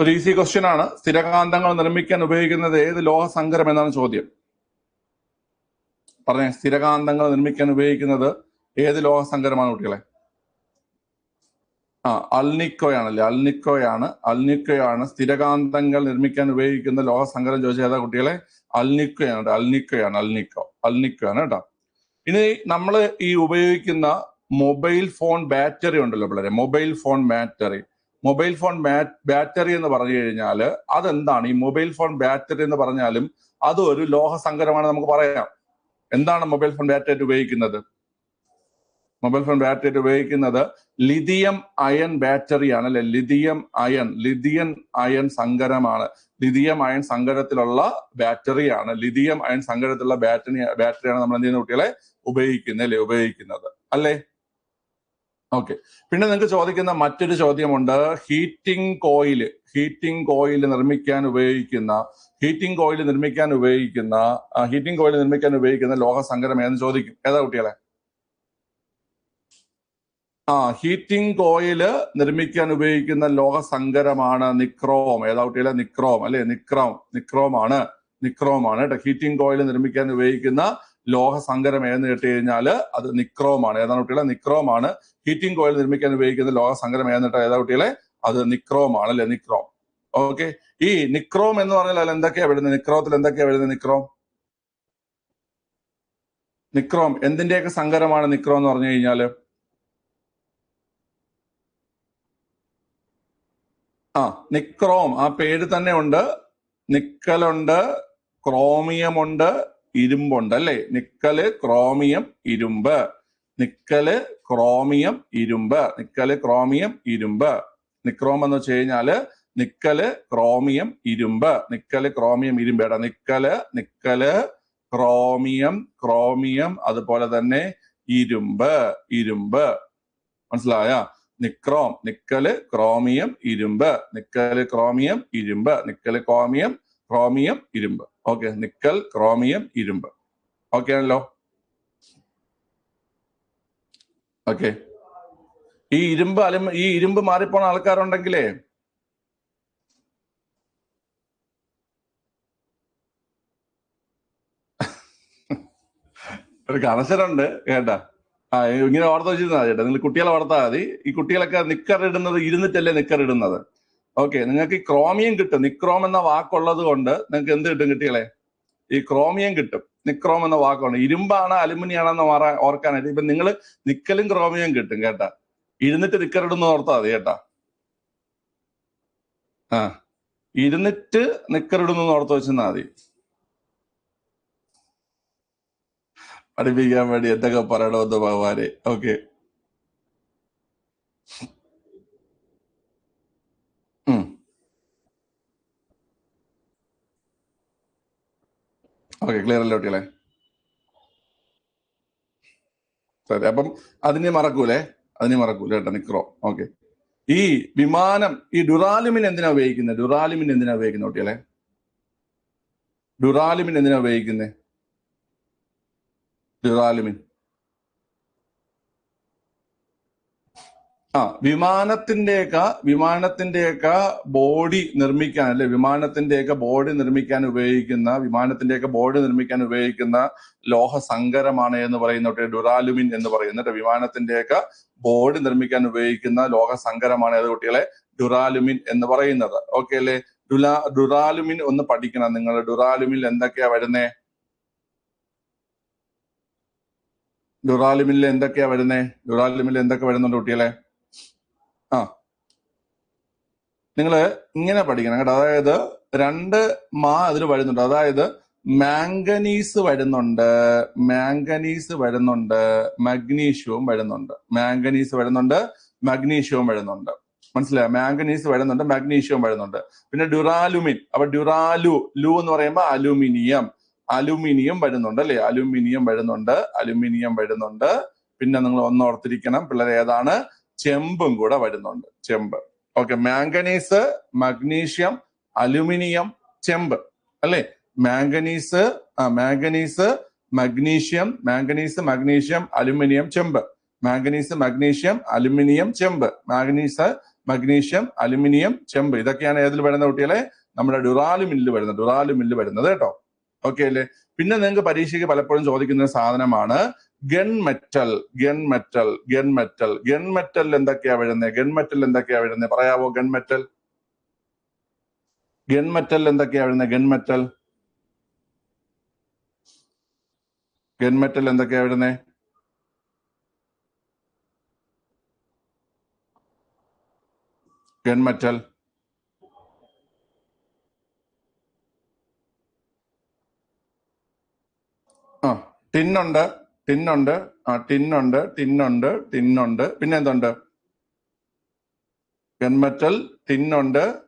ഒരു easy question ആണ്. സ്ഥിരകാന്തങ്ങൾ നിർമ്മിക്കാൻ ഉപയോഗിക്കുന്നത് ഏത് ലോഹ സങ്കരം എന്നാണ് ചോദ്യം. പറഞ്ഞേ സ്ഥിരകാന്തങ്ങൾ നിർമ്മിക്കാൻ ഉപയോഗിക്കുന്നത് ഏത് ലോഹ സങ്കരമാണ് കുട്ടികളെ? ആ അൽനിക്കോയാണല്ലേ അൽനിക്കോയാണ്. അൽനിക്കോയാണ് സ്ഥിരകാന്തങ്ങൾ നിർമ്മിക്കാൻ ഉപയോഗിക്കുന്ന ലോഹ സങ്കരം ഏതാ കുട്ടികളെ? അൽനിക്കോയാണ് അൽനിക്കോയാണ് അൽനിക്കോ അൽനിക്കോയാണ് കേട്ടോ. ഇനി നമ്മൾ ഈ ഉപയോഗിക്കുന്ന മൊബൈൽ ഫോൺ ബാറ്ററി ഉണ്ടല്ലോ പിള്ളേരെ mobile phone battery. Mobile phone battery എന്ന് പറഞ്ഞു കഴിഞ്ഞാൽ അതെന്താണ്? ഈ മൊബൈൽ ഫോൺ ബാറ്ററി എന്ന് പറഞ്ഞാലും അത് ഒരു ലോഹ നമുക്ക് പറയാം. എന്താണ് മൊബൈൽ ഫോൺ ബാറ്ററി ഉപയോഗിക്കുന്നത്? മൊബൈൽ ഫോൺ ബാറ്ററി ഉപയോഗിക്കുന്നത് ലിഥിയം അയൺ ബാറ്ററി ആണ് അല്ലെ? ലിഥിയം അയൺ ലിഥിയൻ അയൺ സങ്കരമാണ് ലിഥിയം അയൺ സങ്കരത്തിലുള്ള ബാറ്ററിയാണ്. ലിഥിയം അയൺ സങ്കരത്തിലുള്ള ബാറ്ററി ബാറ്ററിയാണ് നമ്മൾ എന്ത് ചെയ്യുന്ന കുട്ടികളെ? ഉപയോഗിക്കുന്നത് അല്ലെ? ഉപയോഗിക്കുന്നത്. അല്ലേ? ഓക്കെ പിന്നെ നിങ്ങൾക്ക് ചോദിക്കുന്ന മറ്റൊരു ചോദ്യമുണ്ട്. ഹീറ്റിംഗ് കോയിൽ ഹീറ്റിംഗ് കോയിൽ നിർമ്മിക്കാൻ ഉപയോഗിക്കുന്ന ഹീറ്റിംഗ് കോയിൽ നിർമ്മിക്കാൻ ഉപയോഗിക്കുന്ന ഹീറ്റിംഗ് കോയിൽ നിർമ്മിക്കാൻ ഉപയോഗിക്കുന്ന ലോഹ ഏതെന്ന് ചോദിക്കും? ഏതാ കുട്ടികളെ? ആ ഹീറ്റിംഗ് കോയിൽ നിർമ്മിക്കാൻ ഉപയോഗിക്കുന്ന ലോഹ നിക്രോം. ഏതാ കുട്ടികളെ? നിക്രോം അല്ലെ? നിക്രോം നിക്രോം ആണ് നിക്രോം ആണ് കേട്ടോ. ഹീറ്റിംഗ് കോയിൽ നിർമ്മിക്കാൻ ഉപയോഗിക്കുന്ന ലോഹ സങ്കരം ഏതെന്ന് കഴിഞ്ഞാൽ അത് നിക്രോമാണ്. ഏതാണ് കുട്ടികളെ? നിക്രോമാണ്. ഹീറ്റിംഗ് കോയിൽ നിർമ്മിക്കാൻ ഉപയോഗിക്കുന്ന ലോഹ സങ്കരം ഏതെന്ന് കേട്ടോ? ഏതാ കുട്ടികളെ? അത് നിക്രോമാണ് അല്ലെ? നിക്രോം. ഓക്കെ. ഈ നിക്രോം എന്ന് പറഞ്ഞാൽ അതിൽ എന്തൊക്കെയാ വരുന്നത് നിക്രോത്തിൽ എന്തൊക്കെയാ വരുന്നത് നിക്രോം. നിക്രോം. എന്തിന്റെയൊക്കെ സങ്കരമാണ് നിക്രോം എന്ന് പറഞ്ഞു കഴിഞ്ഞാൽ ആ നിക്രോം. ആ പേര് തന്നെ ഉണ്ട്. നിക്കലുണ്ട് ക്രോമിയം ഉണ്ട് ഇരുമ്പുണ്ട് അല്ലെ നിക്കൽ ക്രോമിയം ഇരുമ്പ്. നിക്കൽ ക്രോമിയം ഇരുമ്പ്. നിക്കൽ ക്രോമിയം ഇരുമ്പ്. നിക്രോം എന്ന് വെച്ച് കഴിഞ്ഞാൽ നിക്കൽ ക്രോമിയം ഇരുമ്പ്. നിക്കൽ ക്രോമിയം ഇരുമ്പ് എടാ നിക്കൽ നിക്കൽ ക്രോമിയം ക്രോമിയം അതുപോലെ തന്നെ ഇരുമ്പ് ഇരുമ്പ്. മനസ്സിലായ? നിക്രോം നിക്കൽ ക്രോമിയം ഇരുമ്പ്. നിക്കൽ ക്രോമിയം ഇരുമ്പ്. നിക്കൽ ക്രോമിയം ക്രോമിയം ഇരുമ്പ്. ഓക്കെ നിക്കൽ ക്രോമിയം ഇരുമ്പ്. ഓക്കെ ആണല്ലോ. ഓക്കെ ഈ ഇരുമ്പ് അലു ഈ ഇരുമ്പ് മാറിപ്പോണ ആൾക്കാരുണ്ടെങ്കിലേ ഒരു കണശരുണ്ട് കേട്ടാ. ആ ഇങ്ങനെ ഓർത്ത് വെച്ചിരുന്നാ ചേട്ടാ നിങ്ങൾ കുട്ടികളെ വളർത്താ മതി. ഈ കുട്ടികളൊക്കെ നിക്കറിടുന്നത് ഇരുന്നിട്ടല്ലേ നിക്കർ ഇടുന്നത് ഓക്കെ നിങ്ങൾക്ക് ഈ ക്രോമിയം കിട്ടും. നിക്രോം എന്ന വാക്കുള്ളത് കൊണ്ട് നിങ്ങൾക്ക് എന്ത് കിട്ടും കുട്ടികളെ? ഈ ക്രോമിയം കിട്ടും. നിക്രോം എന്ന വാക്കുണ്ട് ഇരുമ്പാണ് അലുമിനിയം ആണെന്ന് മാറാൻ ഓർക്കാനായിട്ട്. ഇപ്പൊ നിങ്ങൾ നിക്കലും ക്രോമിയം കിട്ടും കേട്ടാ. ഇരുന്നിട്ട് നിക്കർ ഓർത്താ മതി കേട്ടാ. ആ. ഇരുന്നിട്ട് നിക്കർ ഇടുന്നു ഓർത്ത് വെച്ചെന്നാ മതി. പഠിപ്പിക്കാൻ വേണ്ടി എന്തൊക്കെ പറയണമെന്ന് ഭഗവാനെ. ഓക്കെ ഓക്കെ ക്ലിയർ അല്ലേ കുട്ടികളെ? ശരി അപ്പം അതിനെ മറക്കൂലേ? അതിനെ മറക്കൂല കേട്ടോ നിക്രോ ഓക്കെ ഈ വിമാനം ഈ ഡുറാലുമിൻ എന്തിനാ ഉപയോഗിക്കുന്നത് ഡുറാലുമിൻ എന്തിനാ ഉപയോഗിക്കുന്നത് കുട്ടികളെ? ഡുറാലുമിൻ എന്തിനാ ഉപയോഗിക്കുന്നത് ഡുറാലുമിൻ. ആ വിമാനത്തിന്റെയൊക്കെ വിമാനത്തിന്റെയൊക്കെ ബോഡി നിർമ്മിക്കാൻ അല്ലെ? വിമാനത്തിന്റെയൊക്കെ ബോഡി നിർമ്മിക്കാൻ ഉപയോഗിക്കുന്ന വിമാനത്തിന്റെയൊക്കെ ബോഡി നിർമ്മിക്കാൻ ഉപയോഗിക്കുന്ന ലോഹ സങ്കരമാണ് എന്ന് പറയുന്ന ഡുറാലുമിൻ എന്ന് പറയുന്ന വിമാനത്തിന്റെയൊക്കെ ബോഡി നിർമ്മിക്കാൻ ഉപയോഗിക്കുന്ന ലോഹ സങ്കരമാണ് ഏത് കുട്ടികളെ? ഡുറാലുമിൻ എന്ന് പറയുന്നത്. ഓക്കെ അല്ലേ? ഡുലാ ഡുറാലുമിൻ ഒന്ന് പഠിക്കണം നിങ്ങൾ. ഡുറാലുമിൻ എന്തൊക്കെയാ വരുന്നേ? ഡുറാലുമിൽ എന്തൊക്കെയാ വരുന്നേ? ഡുറാലുമിൽ എന്തൊക്കെ വരുന്നുണ്ട് കുട്ടികളെ ആ നിങ്ങൾ ഇങ്ങനെ പഠിക്കണം കേട്ടോ. അതായത് രണ്ട് മാ അതിൽ വരുന്നുണ്ട്. അതായത് മാംഗനീസ് വരുന്നുണ്ട്. മാംഗനീസ് വരുന്നുണ്ട്. മഗ്നീഷ്യവും വരുന്നുണ്ട്. മാംഗനീസ് വരുന്നുണ്ട്. മഗ്നീഷ്യവും വരുന്നുണ്ട്. മനസ്സിലായോ? മാംഗനീസ് വരുന്നുണ്ട്. മഗ്നീഷ്യവും വരുന്നുണ്ട്. പിന്നെ ഡ്യുറാലുമിൻ അപ്പൊ ഡ്യുറാലു ലു എന്ന് പറയുമ്പോൾ അലുമിനിയം. അലുമിനിയം വരുന്നുണ്ട് അല്ലെ? അലുമിനിയം വരുന്നുണ്ട്. അലുമിനിയം വരുന്നുണ്ട്. പിന്നെ നിങ്ങൾ ഒന്ന് ഓർത്തിരിക്കണം. പിള്ളേർ ഏതാണ് ചെമ്പും കൂടെ വരുന്നുണ്ട്. ചെമ്പ്. ഓക്കെ മാംഗനീസ് മഗ്നീഷ്യം അലുമിനിയം ചെമ്പ്. അല്ലെ? Manganese manganese magnesium manganese magnesium aluminium ചെമ്പ്. മാംഗനീസ് മഗ്നീഷ്യം അലുമിനിയം ചെമ്പ്. മാംഗനീസ് മഗ്നീഷ്യം അലുമിനിയം ചെമ്പ്. ഇതൊക്കെയാണ് ഏതിൽ വരുന്ന കുട്ടികളെ? നമ്മുടെ ഡുറാലു മില്ല് വരുന്നത്. ഡുറാലു മില്ല് വരുന്നത് കേട്ടോ. ഓക്കെ അല്ലേ? പിന്നെ നിങ്ങൾക്ക് പരീക്ഷയ്ക്ക് പലപ്പോഴും ചോദിക്കുന്ന സാധനമാണ് gun metal gun metal gun metal gun metal എന്തൊക്കെയാ വരുന്നത് ഗൺ മെറ്റൽ എന്തൊക്കെയാ വരുന്നത് പറയാവോ? ഗൺ മെറ്റൽ ഗൺ മെറ്റൽ എന്തൊക്കെയാ വരുന്നത് ഗൺ മെറ്റൽ ഗൺ മെറ്റൽ എന്തൊക്കെയാ വരുന്നത് ഗൺ മെറ്റൽ ആ ടിന്നുണ്ട്. ടിന്നുണ്ട് ആ ടിന്നുണ്ട് ടിന്നുണ്ട് ടിന്നുണ്ട് പിന്നെ എന്തുണ്ട്? ഗൺമെറ്റൽ ടിന്നുണ്ട്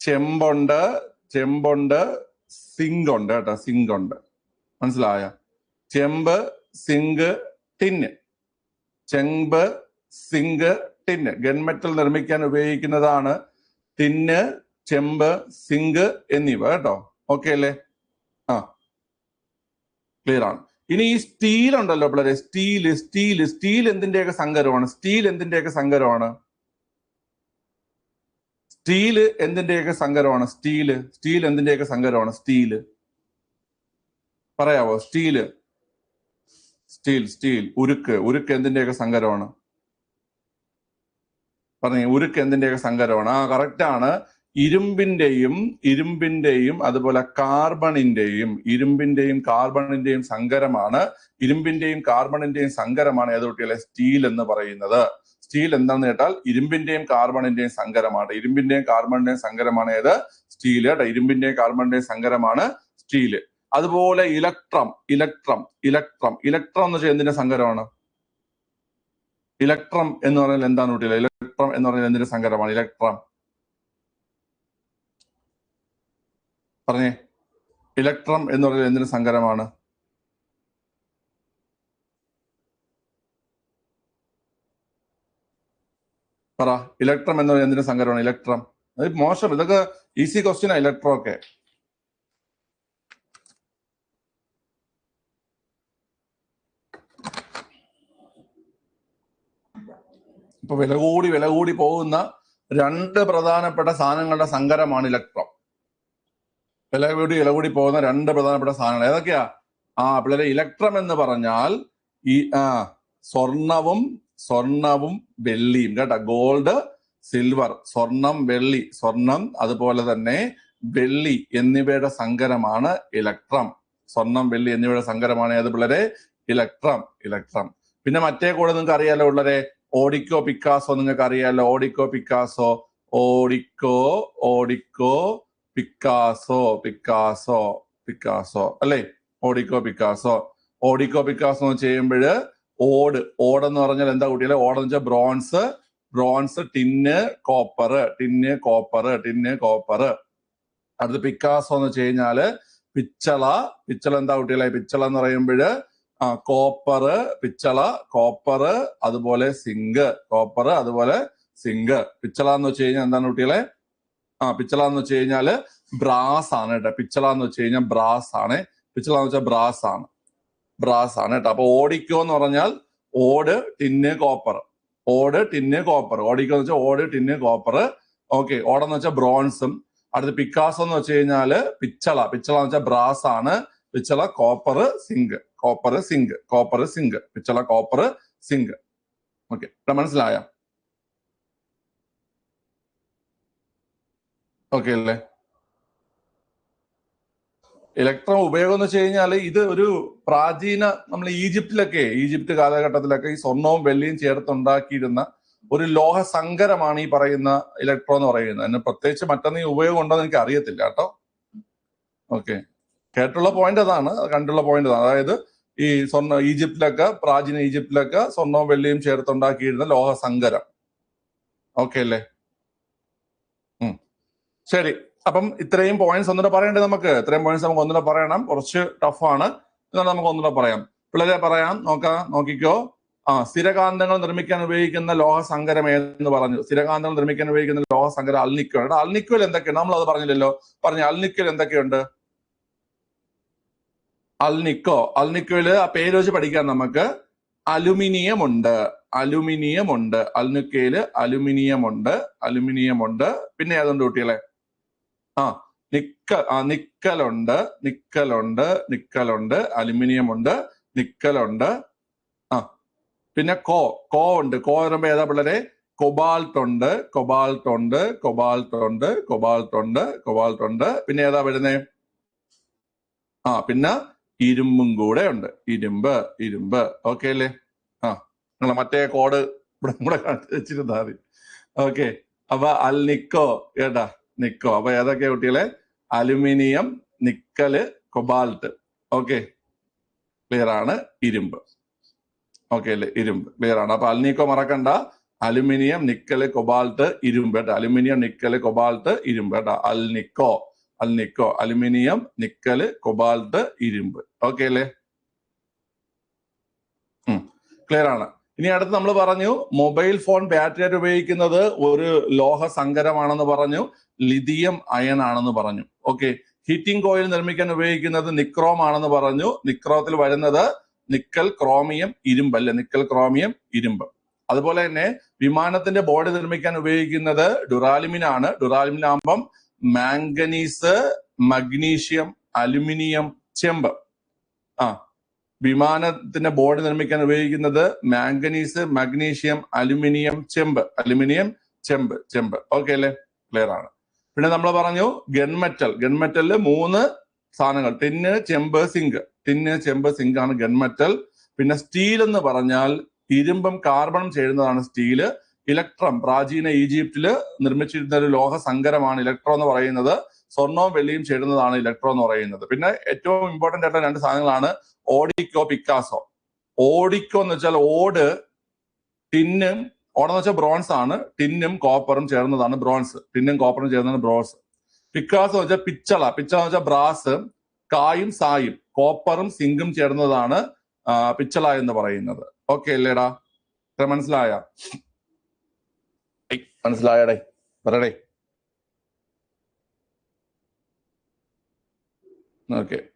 ചെമ്പുണ്ട് ചെമ്പുണ്ട് സിങ്ക് ഉണ്ട് കേട്ടോ സിങ്ക് ഉണ്ട് മനസ്സിലായ? ചെമ്പ് സിങ്ക് ടിന്ന്. ചെമ്പ് സിങ്ക് ടിന്ന്. ഗൺമെറ്റൽ നിർമ്മിക്കാൻ ഉപയോഗിക്കുന്നതാണ് ടിന്ന് ചെമ്പ് സിങ്ക് എന്നിവ കേട്ടോ. ഓക്കെ അല്ലേ? ആ. ക്ലിയർ ആണ്. ഇനി ഈ സ്റ്റീൽ ഉണ്ടല്ലോ പിള്ളേരെ. സ്റ്റീൽ സ്റ്റീൽ സ്റ്റീൽ എന്തിന്റെയൊക്കെ സങ്കരമാണ്? സ്റ്റീൽ എന്തിന്റെയൊക്കെ സങ്കരമാണ്? സ്റ്റീൽ എന്തിന്റെയൊക്കെ സങ്കരമാണ്? സ്റ്റീൽ സ്റ്റീൽ എന്തിന്റെയൊക്കെ സങ്കരമാണ്? സ്റ്റീൽ പറയാവോ? Steel steel steel. ഉരുക്ക്. ഉരുക്ക് എന്തിന്റെയൊക്കെ സങ്കരമാണ്? പറഞ്ഞു ഉരുക്ക് എന്തിന്റെയൊക്കെ സങ്കരമാണ്? ആ കറക്റ്റ് ആണ്. ഇരുമ്പിന്റെയും ഇരുമ്പിന്റെയും അതുപോലെ കാർബണിന്റെയും ഇരുമ്പിന്റെയും കാർബണിന്റെയും സങ്കരമാണ്. ഇരുമ്പിന്റെയും കാർബണിന്റെയും സങ്കരമാണ് ഏത് കുട്ടികളെ? സ്റ്റീൽ എന്ന് പറയുന്നത്. സ്റ്റീൽ എന്താണെന്ന് കേട്ടാൽ ഇരുമ്പിന്റെയും കാർബണിന്റെയും സങ്കരമാണ്. ഇരുമ്പിന്റെയും കാർബണിന്റെയും സങ്കരമാണ് ഏത്? സ്റ്റീൽ കേട്ടോ. ഇരുമ്പിന്റെയും കാർബണിന്റെയും സങ്കരമാണ് സ്റ്റീൽ അതുപോലെ ഇലക്ട്രം ഇലക്ട്രം ഇലക്ട്രം. ഇലക്ട്രം എന്ന് വെച്ചാൽ എന്തിന്റെ സങ്കരമാണ്? ഇലക്ട്രം എന്ന് പറഞ്ഞാൽ എന്താണ് കുട്ടികളെ? ഇലക്ട്രം എന്ന് പറഞ്ഞാൽ എന്തിന്റെ സങ്കരമാണ്? ഇലക്ട്രം. പറഞ്ഞേ ഇലക്ട്രം എന്ന് പറയുന്നത് എന്തിനു സങ്കരമാണ്? പറ ഇലക്ട്രം എന്ന് പറയുന്നത് എന്തിനു സങ്കരമാണ്? ഇലക്ട്രം. അത് മോശം. ഇതൊക്കെ ഈസി ക്വസ്റ്റ്യനാ ഇലക്ട്രം ഒക്കെ. ഇപ്പൊ വില കൂടി വില കൂടി പോകുന്ന രണ്ട് പ്രധാനപ്പെട്ട സാധനങ്ങളുടെ സങ്കരമാണ് ഇലക്ട്രം. വില ഇലകൂടി പോകുന്ന രണ്ട് പ്രധാനപ്പെട്ട സാധനങ്ങൾ. ഏതൊക്കെയാ? ആ പിള്ളേരെ ഇലക്ട്രം എന്ന് പറഞ്ഞാൽ ഈ ആ സ്വർണവും സ്വർണവും വെള്ളിയും കേട്ടോ. ഗോൾഡ് സിൽവർ സ്വർണം വെള്ളി സ്വർണം അതുപോലെ തന്നെ വെള്ളി എന്നിവയുടെ സങ്കരമാണ് ഇലക്ട്രം. സ്വർണം വെള്ളി എന്നിവയുടെ സങ്കരമാണ് ഏത് പിള്ളേരെ? Electrum electrum. പിന്നെ മറ്റേ കൂടെ നിങ്ങൾക്ക് അറിയാലോ ഉള്ളരെ ഓഡിക്കോ പിക്കാസോ നിങ്ങൾക്ക് അറിയാലോ? ഓഡിക്കോ പിക്കാസോ? ഓഡിക്കോ ഓഡിക്കോ പിക്കാസോ പിക്കാസോ പിക്കാസോ അല്ലേ? ഓഡിക്കോ പിക്കാസോ ഓഡിക്കോ പിക്കാസോ ചെയ്യുമ്പോൾ ഓട്. ഓടെന്ന് പറഞ്ഞാൽ എന്താ കുട്ടികളെ? ഓടെന്ന് വെച്ചാൽ bronze bronze tin copper tin copper tin copper അടുത്ത് പിക്കാസോ എന്ന് വെച്ച് കഴിഞ്ഞാൽ പിച്ചള. പിച്ചള എന്താ കുട്ടികളെ? പിച്ചള എന്ന് പറയുമ്പോൾ ആ കോപ്പർ പിച്ചള കോപ്പർ അതുപോലെ സിങ്ക് കോപ്പർ അതുപോലെ സിങ്ക് പിച്ചള എന്ന് വെച്ച് കഴിഞ്ഞാൽ എന്താണ് കുട്ടികളെ? ആ പിച്ചള എന്ന് വെച്ച് കഴിഞ്ഞാൽ ബ്രാസ് ആണ് കേട്ടോ. പിച്ചള എന്ന് വെച്ച് കഴിഞ്ഞാൽ ബ്രാസ് ആണ് പിച്ചള എന്ന് വെച്ചാൽ ബ്രാസ് ആണ് ബ്രാസ് ആണ് കേട്ടോ. അപ്പൊ ഓടിക്കോ എന്ന് പറഞ്ഞാൽ ഓട് ടിന്ന് കോപ്പർ. ഓട് ടിന്ന് കോപ്പർ. ഓടിക്കോ എന്ന് വെച്ചാൽ ഓട് ടിന്ന് കോപ്പർ. ഓക്കെ. ഓടെന്ന് വെച്ചാൽ ബ്രോൺസും. അടുത്ത് പിക്കാസോ എന്ന് വെച്ച് കഴിഞ്ഞാൽ പിച്ചള. പിച്ചള എന്ന് വെച്ചാൽ ബ്രാസ് ആണ് പിച്ചള copper zinc. Copper zinc. Copper zinc. പിച്ചള കോപ്പർ സിങ്ക്. ഓക്കെ. മനസ്സിലായ? ഓക്കെ അല്ലേ ഇലക്ട്രോൺ ഉപയോഗം എന്ന് വെച്ച് കഴിഞ്ഞാൽ ഇത് ഒരു പ്രാചീന നമ്മൾ ഈജിപ്തിലൊക്കെ ഈജിപ്ത് കാലഘട്ടത്തിലൊക്കെ ഈ സ്വർണവും വെള്ളിയും ചേർത്തുണ്ടാക്കിയിരുന്ന ഒരു ലോഹ സങ്കരമാണ് ഈ പറയുന്ന ഇലക്ട്രോൺ എന്ന് പറയുന്നത്. അതിന് പ്രത്യേകിച്ച് മറ്റൊന്നും ഈ ഉപയോഗം ഉണ്ടോ എന്ന് എനിക്ക് അറിയത്തില്ല കേട്ടോ. ഓക്കെ. കേട്ടുള്ള പോയിന്റ് അതാണ്. കണ്ടുള്ള പോയിന്റ് അതാണ്. അതായത് ഈ സ്വർണ ഈജിപ്തിലൊക്കെ പ്രാചീന ഈജിപ്തിലൊക്കെ സ്വർണവും വെള്ളിയും ചേർത്തുണ്ടാക്കിയിരുന്ന ലോഹ സങ്കരം. ഓക്കെ അല്ലേ. ശരി. അപ്പം ഇത്രയും പോയിന്റ്സ് ഒന്നുകൂടെ പറയണ്ടേ നമുക്ക്? ഇത്രയും പോയിന്റ്സ് നമുക്ക് ഒന്നുകൂടെ പറയണം. കുറച്ച് ടഫാണ് എന്നാൽ നമുക്ക് ഒന്നുകൂടെ പറയാം. പിള്ളേരെ പറയാം. നോക്കാം നോക്കിക്കോ. ആ സ്ഥിരകാന്തങ്ങൾ നിർമ്മിക്കാൻ ഉപയോഗിക്കുന്ന ലോഹ സങ്കരം ഏതെന്ന് പറഞ്ഞു. സ്ഥിരകാന്തങ്ങൾ നിർമ്മിക്കാൻ ഉപയോഗിക്കുന്ന ലോഹ സങ്കരം അൽനിക്കോ എടാ അൽനിക്കോയിൽ എന്തൊക്കെയാണ് നമ്മൾ അത് പറഞ്ഞില്ലല്ലോ. പറഞ്ഞു അൽനിക്കോയിൽ എന്തൊക്കെയുണ്ട്? അൽനിക്കോ. അൽനിക്കോയിൽ ആ പേര് വെച്ച് പഠിക്കാം നമുക്ക്. അലുമിനിയം ഉണ്ട് അലുമിനിയം ഉണ്ട് അൽനിക്കയിൽ അലുമിനിയം ഉണ്ട് അലുമിനിയം ഉണ്ട് പിന്നെ ഏതുണ്ട് കുട്ടികളെ? ആ നിക്കൽ ആ നിക്കലുണ്ട് നിക്കലുണ്ട് നിക്കലുണ്ട് അലുമിനിയം ഉണ്ട് നിക്കലുണ്ട്. ആ പിന്നെ കോ കോ ഉണ്ട്. കോ വരുമ്പോ ഏതാ പിള്ളേരെ? കൊബാൾട്ട് ഉണ്ട് കൊബാൾട്ട് ഉണ്ട് കൊബാൾട്ട് ഉണ്ട് കൊബാൾട്ട് ഉണ്ട് കൊബാൾട്ട് ഉണ്ട് പിന്നെ ഏതാ വരുന്നേ? ആ പിന്നെ ഇരുമ്പും കൂടെ ഉണ്ട്. ഇരുമ്പ് ഇരുമ്പ്. ഓക്കെ അല്ലേ? ആ നിങ്ങൾ മറ്റേ കോഡ് ഇവിടെ കൂടെ കാണിച്ചു വെച്ചിരുന്നാ മതി. ഓക്കെ അപ്പൊ അൽ നിക്കോ കേട്ടാ? നിക്കോ. അപ്പൊ ഏതൊക്കെയാ കുട്ടികളെ? Aluminium nickel cobalt. Okay. Clear ആണ്. ഇരുമ്പ്. ഓക്കെ അല്ലേ? ഇരുമ്പ്. ക്ലിയർ ആണ്. അപ്പൊ അൽനീക്കോ മറക്കണ്ട. അലുമിനിയം നിക്കൽ കൊബാൾട്ട് ഇരുമ്പ് കേട്ടോ. അലുമിനിയം നിക്കൽ കൊബാൾട്ട് ഇരുമ്പ് കേട്ടോ. Alnico. Alnico. Aluminium nickel cobalt ഇരുമ്പ്. ഓക്കെ അല്ലേ? ക്ലിയർ ആണ്. ഇനി അടുത്ത് നമ്മൾ പറഞ്ഞു മൊബൈൽ ഫോൺ ബാറ്ററി ആയിട്ട് ഉപയോഗിക്കുന്നത് ഒരു ലോഹ സങ്കരമാണെന്ന് പറഞ്ഞു ലിഥിയം അയൺ ആണെന്ന് പറഞ്ഞു. ഓക്കെ ഹീറ്റിംഗ് കോയിൽ നിർമ്മിക്കാൻ ഉപയോഗിക്കുന്നത് നിക്രോം ആണെന്ന് പറഞ്ഞു. നിക്രോത്തിൽ വരുന്നത് നിക്കൽ ക്രോമിയം ഇരുമ്പ് അല്ലെ? നിക്കൽ ക്രോമിയം ഇരുമ്പ്. അതുപോലെ തന്നെ വിമാനത്തിന്റെ ബോഡി നിർമ്മിക്കാൻ ഉപയോഗിക്കുന്നത് ഡുറാലിമിൻ ആണ്. ഡുറാലിമിൻ ആകുമ്പം മാംഗനീസ് മഗ്നീഷ്യം അലുമിനിയം ചെമ്പ്. ആ വിമാനത്തിന്റെ ബോർഡ് നിർമ്മിക്കാൻ ഉപയോഗിക്കുന്നത് മാംഗനീസ് മഗ്നീഷ്യം അലുമിനിയം ചെമ്പ്. അലുമിനിയം ചെമ്പ് ചെമ്പ്. ഓക്കെ അല്ലേ? ക്ലിയർ ആണ്. പിന്നെ നമ്മൾ പറഞ്ഞു ഗൺമെറ്റൽ ഗൺമെറ്റലിൽ മൂന്ന് സാധനങ്ങൾ. ടിന്ന് ചെമ്പ് സിങ്ക്. ടിന്ന് ചെമ്പ് സിങ്ക് ആണ് ഗൺമെറ്റൽ പിന്നെ സ്റ്റീൽ എന്ന് പറഞ്ഞാൽ ഇരുമ്പം കാർബണും ചേരുന്നതാണ് സ്റ്റീൽ. ഇലക്ട്രം പ്രാചീന ഈജിപ്തിൽ നിർമ്മിച്ചിരുന്ന ഒരു ലോഹ സങ്കരമാണ് ഇലക്ട്രോ എന്ന് പറയുന്നത്. സ്വർണവും വെള്ളിയും ചേരുന്നതാണ് ഇലക്ട്രോ എന്ന് പറയുന്നത്. പിന്നെ ഏറ്റവും ഇമ്പോർട്ടന്റ് ആയിട്ടുള്ള രണ്ട് സാധനങ്ങളാണ് ഓഡിക്കോ പിക്കാസോ. ഓഡിക്കോ എന്ന് വെച്ചാൽ ഓട് ടിന്നും ഓടെന്ന് വെച്ചാൽ ബ്രോൺസ് ആണ്. ടിന്നും കോപ്പറും ചേർന്നതാണ് ബ്രോൺസ്. ടിന്നും കോപ്പറും ചേർന്നതാണ് ബ്രോൺസ്. പിക്കാസോ എന്ന് വെച്ചാൽ പിച്ചള. പിച്ചള എന്ന് വെച്ചാൽ ബ്രാസ് കായും സായും. കോപ്പറും സിങ്കും ചേർന്നതാണ് പിച്ചള എന്ന് പറയുന്നത്. ഓക്കെ അല്ലേടാ? ഇത്ര മനസ്സിലായ? മനസ്സിലായടേ. പറയടേ. ഓക്കെ.